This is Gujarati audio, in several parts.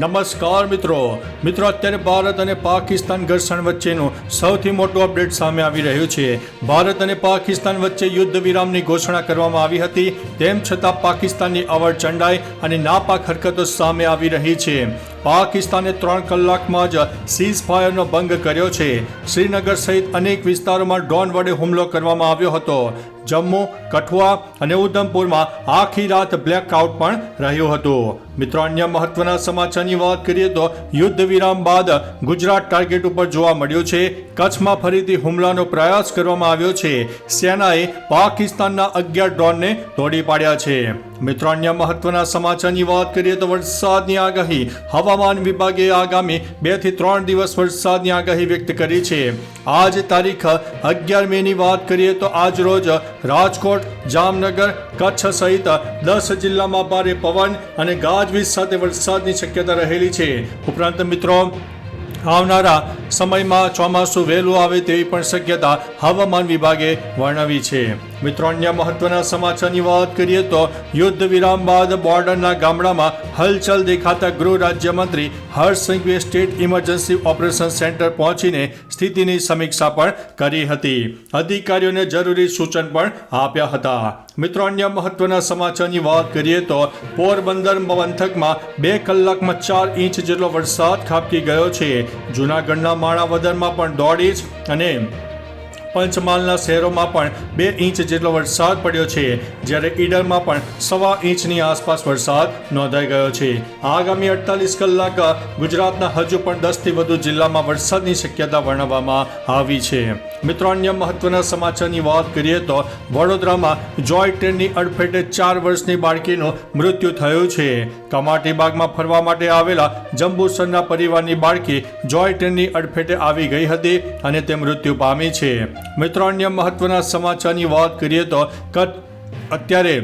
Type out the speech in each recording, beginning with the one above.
નમસ્કાર મિત્રો. મિત્રો, અત્યારે ભારત અને પાકિસ્તાન ઘર્ષણ વચ્ચેનું સૌથી મોટું અપડેટ સામે આવી રહ્યું છે. ભારત અને પાકિસ્તાન વચ્ચે યુદ્ધ વિરામની ઘોષણા કરવામાં આવી હતી. તેમ છતાં પાકિસ્તાનની અવરચંડાઈ અને નાપાક હરકતો સામે આવી રહી છે. પાકિસ્તાને ત્રણ કલાકમાં જ સીઝ ફાયરનો ભંગ કર્યો છે. શ્રીનગર સહિત અનેક વિસ્તારોમાં ડ્રોન વડે હુમલો કરવામાં આવ્યો હતો. જમ્મુ, કઠુઆ અને ઉધમપુરમાં આખી રાત બ્લેકઆઉટ પણ રહ્યું હતું. મિત્રો, અન્ય મહત્વના સમાચારની વાત કરીએ તો યુદ્ધ વિરામ બાદ ગુજરાત ટાર્ગેટ ઉપર જોવા મળ્યું છે. કચ્છમાં ફરીથી હુમલાનો પ્રયાસ કરવામાં આવ્યો છે. સેનાએ પાકિસ્તાનના અગિયાર ડ્રોનને તોડી પાડ્યા છે. મિત્રો, અન્ય મહત્વના સમાચારની વાત કરીએ તો વરસાદની આગાહી હવામાન વિભાગે આગામી બેથી ત્રણ દિવસ વરસાદની આગાહી વ્યક્ત કરી છે. આજ તારીખ અગિયાર મે ની વાત કરીએ તો આજ રોજ રાજકોટ, જામનગર, કચ્છ સહિત દસ જિલ્લામાં ભારે પવન અને ગાજવીજ સાથે વરસાદની શક્યતા રહેલી છે. ઉપરાંત મિત્રો, આવનારા સમયમાં ચોમાસું વહેલું આવે તેવી પણ શક્યતા હવામાન વિભાગે વર્ણવી છે. મિત્રો, અન્ય મહત્વના સમાચારની વાત કરીએ તો યુદ્ધ વિરામ બાદ બોર્ડરના ગામડામાં હલચલ દેખાતા ગૃહ રાજ્યમંત્રી હર્ષ સંઘવીએ સ્ટેટ ઇમરજન્સી ઓપરેશન સેન્ટર પહોંચીને સ્થિતિની સમીક્ષા પણ કરી હતી. અધિકારીઓને જરૂરી સૂચન પણ આપ્યા હતા. મિત્રો, અન્ય મહત્વના સમાચારની વાત કરીએ તો પોરબંદર પંથકમાં બે કલાકમાં ચાર ઇંચ જેટલો વરસાદ ખાબકી ગયો છે. જૂનાગઢના માણાવદરમાં પણ દોઢ ઇંચ અને પંચમહાલના શહેરોમાં પણ બે ઇંચ જેટલો વરસાદ પડ્યો છે. જ્યારે ઈડરમાં પણ સવા ઇંચની આસપાસ વરસાદ નોંધાઈ ગયો છે. આગામી અડતાલીસ કલાક ગુજરાતના હજુ પણ દસથી વધુ જિલ્લામાં વરસાદની શક્યતા વર્ણવવામાં આવી છે. મિત્રો, અન્ય મહત્વના સમાચારની વાત કરીએ તો વડોદરામાં જોય ટ્રેનની અડફેટે ચાર વર્ષની બાળકીનું મૃત્યુ થયું છે. કમાટી બાગમાં ફરવા માટે આવેલા જંબુસરના પરિવારની બાળકી જોય ટ્રેનની અડફેટે આવી ગઈ હતી અને તે મૃત્યુ પામી છે. મિત્રો અન્ય મહત્વના સમાચારની વાત કરીએ તો કચ્છ અત્યારે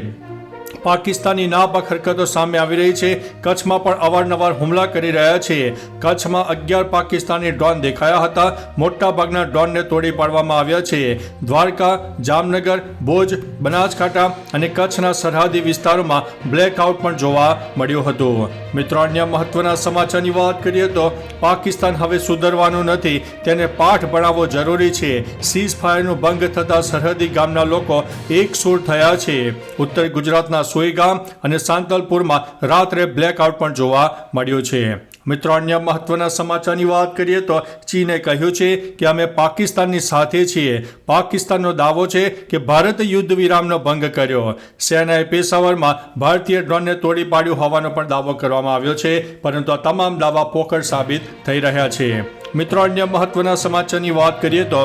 પાકિસ્તાની નાપાક હરકતો સામે આવી રહી છે. કચ્છમાં પણ અવારનવાર હુમલા કરી રહ્યા છે. કચ્છમાં અગિયાર પાકિસ્તાની ડ્રોન દેખાયા હતા. મોટા ભાગના ડ્રોનને તોડી પાડવામાં આવ્યા છે. દ્વારકા, જામનગર, ભોજ, બનાસકાંઠા અને કચ્છના સરહદી વિસ્તારોમાં બ્લેકઆઉટ પણ જોવા મળ્યું હતું. મિત્રો, અન્ય મહત્વના સમાચારની વાત કરીએ તો પાકિસ્તાન હવે સુધરવાનું નથી. તેને પાઠ ભણાવવો જરૂરી છે. સીઝ ફાયરનું ભંગ થતા સરહદી ગામના લોકો એક સૂર થયા છે. ઉત્તર ગુજરાતના સોઈગામ અને સાંતલપુરમાં રાત્રે બ્લેકઆઉટ પણ જોવા મળ્યો છે. મિત્રો, અન્ય મહત્વના સમાચારની વાત કરીએ તો ચીને કહ્યું છે કે અમે પાકિસ્તાનની સાથે છીએ. પાકિસ્તાનનો દાવો છે કે ભારતે યુદ્ધ વિરામનો ભંગ કર્યો. સેનાએ પેશાવરમાં ભારતીય ડ્રોનને તોડી પાડ્યું હોવાનો પણ દાવો કરવામાં આવ્યો છે, પરંતુ આ તમામ દાવા પોકળ સાબિત થઈ રહ્યા છે. મિત્રો, અન્ય મહત્વના સમાચારની વાત કરીએ તો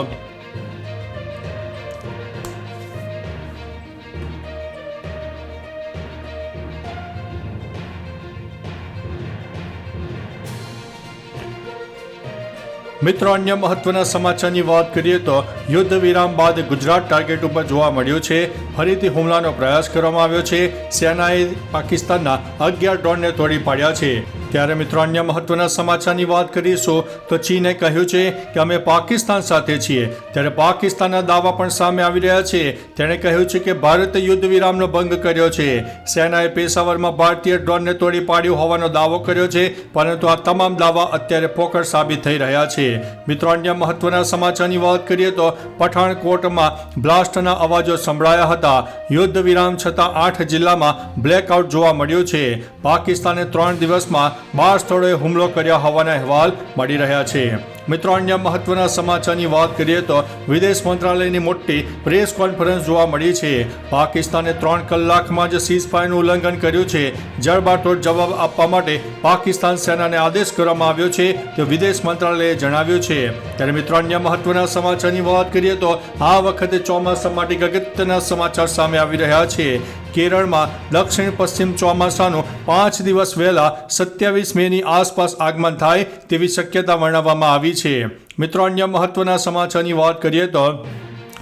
મિત્રો, અન્ય મહત્વના સમાચારની વાત કરીએ તો યુદ્ધ વિરામ બાદ ગુજરાત ટાર્ગેટ ઉપર જોવા મળ્યું છે. ફરીથી હુમલાનો પ્રયાસ કરવામાં આવ્યો છે. સેનાએ પાકિસ્તાનના અગિયાર ડ્રોનને તોડી પાડ્યા છે. ત્યારે મિત્રો અન્ય મહત્વના સમાચારની વાત કરીશું, તો ચીને કહ્યું છે કે અમે પાકિસ્તાન સાથે છીએ. ત્યારે પાકિસ્તાનના દાવા પણ સામે આવી રહ્યા છે. તેણે કહ્યું છે કે ભારતે યુદ્ધ વિરામનો ભંગ કર્યો છે. સેનાએ પેશાવરમાં ભારતીય ડ્રોનને તોડી પાડ્યું હોવાનો દાવો કર્યો છે, પરંતુ આ તમામ દાવા અત્યારે પોકળ સાબિત થઈ રહ્યા છે. મિત્રો, અન્ય મહત્વના સમાચારની વાત કરીએ તો પઠાણકોટમાં બ્લાસ્ટના અવાજો સંભળાયા હતા. યુદ્ધ વિરામ છતાં આઠ જિલ્લામાં બ્લેકઆઉટ જોવા મળ્યું છે. પાકિસ્તાને ત્રણ દિવસમાં બાર સ્થળોએ હુમલો કર્યા હોવાના અહેવાલ મળી રહ્યા છે. મિત્રો, અન્ય મહત્વના સમાચારની વાત કરીએ તો વિદેશ મંત્રાલયની મોટી પ્રેસ કોન્ફરન્સ જોવા મળી છે. પાકિસ્તાને ત્રણ કલાકમાં જ સીઝ ફાયરનું ઉલ્લંઘન કર્યું છે. જડબાતોડ જવાબ આપવા માટે પાકિસ્તાન સેનાને આદેશ કરવામાં આવ્યો છે, તે વિદેશ મંત્રાલયે જણાવ્યું છે. ત્યારે મિત્રો, અન્ય મહત્વના સમાચારની વાત કરીએ તો આ વખતે ચોમાસા માટે અગત્યના સમાચાર સામે આવી રહ્યા છે. કેરળમાં દક્ષિણ પશ્ચિમ ચોમાસાનું પાંચ દિવસ વહેલા સત્યાવીસ મેની આસપાસ આગમન થાય તેવી શક્યતા વર્ણવવામાં આવી છે. મિત્રો અન્ય મહત્વના સમાચારની વાત કરીએ તો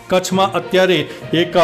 કચ્છમાં અત્યારે એક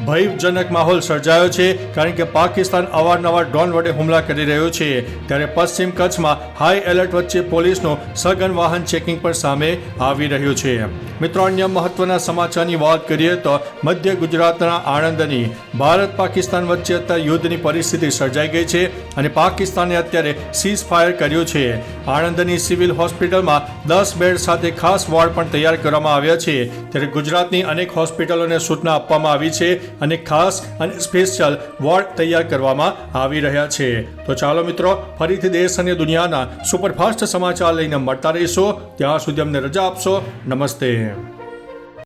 ભયજનક માહોલ સર્જાયો છે, કારણ કે પાકિસ્તાન અવારનવાર ડ્રોન વડે હુમલા કરી રહ્યો છે. ત્યારે પશ્ચિમ કચ્છમાં હાઈ એલર્ટ વચ્ચે પોલીસનું સઘન વાહન ચેકિંગ પણ સામે આવી રહ્યું છે. મિત્રો, અન્ય મહત્વના સમાચારની વાત કરીએ તો મધ્ય ગુજરાતના આણંદની ભારત પાકિસ્તાન વચ્ચે અત્યારે યુદ્ધની પરિસ્થિતિ સર્જાઈ ગઈ છે અને પાકિસ્તાને અત્યારે સીઝ ફાયર કર્યું છે. આણંદની સિવિલ હોસ્પિટલમાં દસ બેડ સાથે ખાસ વોર્ડ પણ તૈયાર કરવામાં આવ્યા છે. ત્યારે ગુજરાતની અનેક હોસ્પિટલોને સૂચના આપવામાં આવી છે અને ખાસ અને સ્પેશિયલ વોર્ડ તૈયાર કરવામાં આવી રહ્યા છે. તો ચાલો મિત્રો, ફરીથી દેશ અને દુનિયાના સુપરફાસ્ટ સમાચાર લઈને મળતા રહીશું. ત્યાં સુધી અમને રજા આપશો. નમસ્તે.